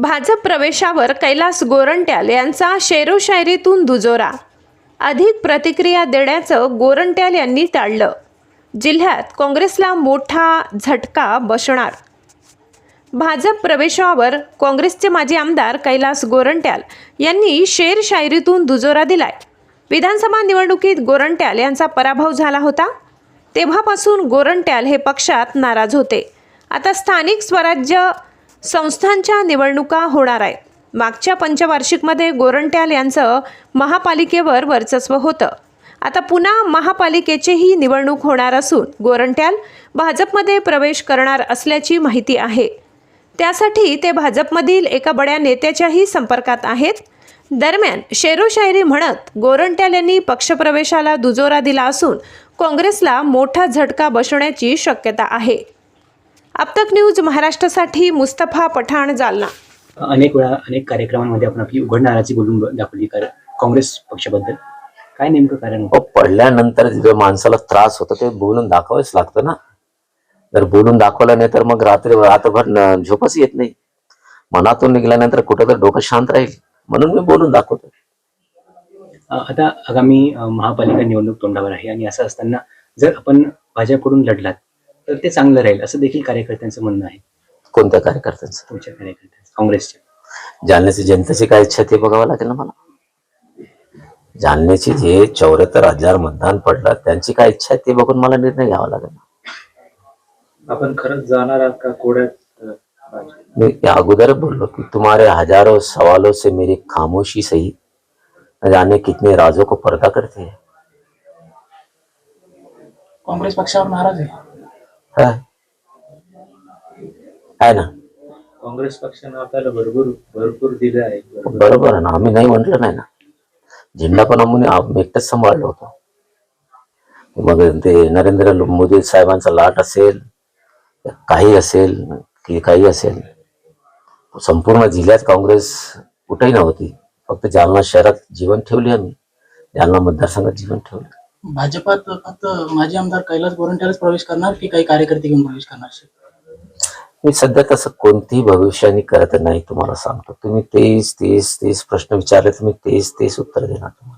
भाजप प्रवेशावर कैलास गोरंट्याल यांचा शेरोशायरीतून दुजोरा. अधिक प्रतिक्रिया देण्याचं गोरंट्याल यांनी टाळलं. जिल्ह्यात काँग्रेसला मोठा झटका बसणार. भाजप प्रवेशावर काँग्रेसचे माजी आमदार कैलास गोरंट्याल यांनी शेर शायरीतून दुजोरा दिलाय. विधानसभा निवडणुकीत गोरंट्याल यांचा पराभव झाला होता. तेव्हापासून गोरंट्याल हे पक्षात नाराज होते. आता स्थानिक स्वराज्य संस्थांच्या निवडणुका होणार आहेत. मागच्या पंचवार्षिकमध्ये गोरंट्याल यांचं महापालिकेवर वर्चस्व होतं. आता पुन्हा महापालिकेचीही निवडणूक होणार असून गोरंट्याल भाजपमध्ये प्रवेश करणार असल्याची माहिती आहे. त्यासाठी ते भाजपमधील एका बड्या नेत्याच्याही संपर्कात आहेत. दरम्यान शेरोशायरी म्हणत गोरंट्याल यांनी पक्षप्रवेशाला दुजोरा दिला असून काँग्रेसला मोठा झटका बसण्याची शक्यता आहे. आपतक न्यूज महाराष्ट्रासाठी मुस्तफा पठाण जालना. अनेक वेळा अनेक कार्यक्रमांमध्ये आपण आपली उघड नाराजी बोलून दाखवली कार- काँग्रेस पक्षाबद्दल. काय नेमकं कारण पडल्यानंतर जे माणसाला त्रास होतो ते बोलून दाखवायच लागतं ना. जर बोलून दाखवलं नाही तर मग रात्री रात्रभर न- झोपच येत नाही. मनातून निघाल्यानंतर कुठं तर डोकं शांत राहील. म्हणून मी बोलून दाखवतो आता आगामी महापालिका निवडणूक तोंडावर आहे आणि असं असताना जर आपण भाजपकडून लढलात तर ते चांगलं राहील असं देखील कार्यकर्त्यांचं म्हणणं आहे. कोणत्या कार्यकर्त्यांचं? तुमच्या कार्यकर्त्यांचं काँग्रेसच्या. जालन्याची जनतेची काय इच्छा आहे ते बघावं लागेल ना मला? जालन्याची जे चौऱ्याहत्तर हजार मतदान पडलं त्यांची काय इच्छा आहे ते बघून मला निर्णय घ्यावा लागेल आपण खरंच जाणार आहात का? कोड्यात अं? मी या अगोदर बोललो कि तुम्हारे हजारों सवालों से मेरी खामोशी सही। न जाने कितने राजों को पर्दा करते हैं। काँग्रेस पक्षावर नाराज आहे. है. है ना? काँग्रेस पक्षानं आपल्याला भरपूर भरपूर दिलं आहे. बरोबर आहे ना? आम्ही नाही म्हटलं नाही ना. झेंडा पण आम्ही आम्ही एकटाच सांभाळलो होतो. मग ते नरेंद्र मोदी साहेबांचा लाट असेल काही असेल की काही असेल संपूर्ण जिल्ह्यात काँग्रेस कुठेही नव्हती. फक्त जालना शहरात जीवन ठेवली आम्ही. जालना मतदारसंघात जीवन ठेवलं. भाजपात फक्त माजी आमदार कैलास गोरंट्यालाच प्रवेश करणार की काही कार्यकर्ते घेऊन प्रवेश करणार मी सध्या तसं कोणतीही भविष्याने करत नाही तुम्हाला सांगतो. तुम्ही तेच तेच तेच प्रश्न विचारले तर मी तेच तेच उत्तर देणार तुम्हाला.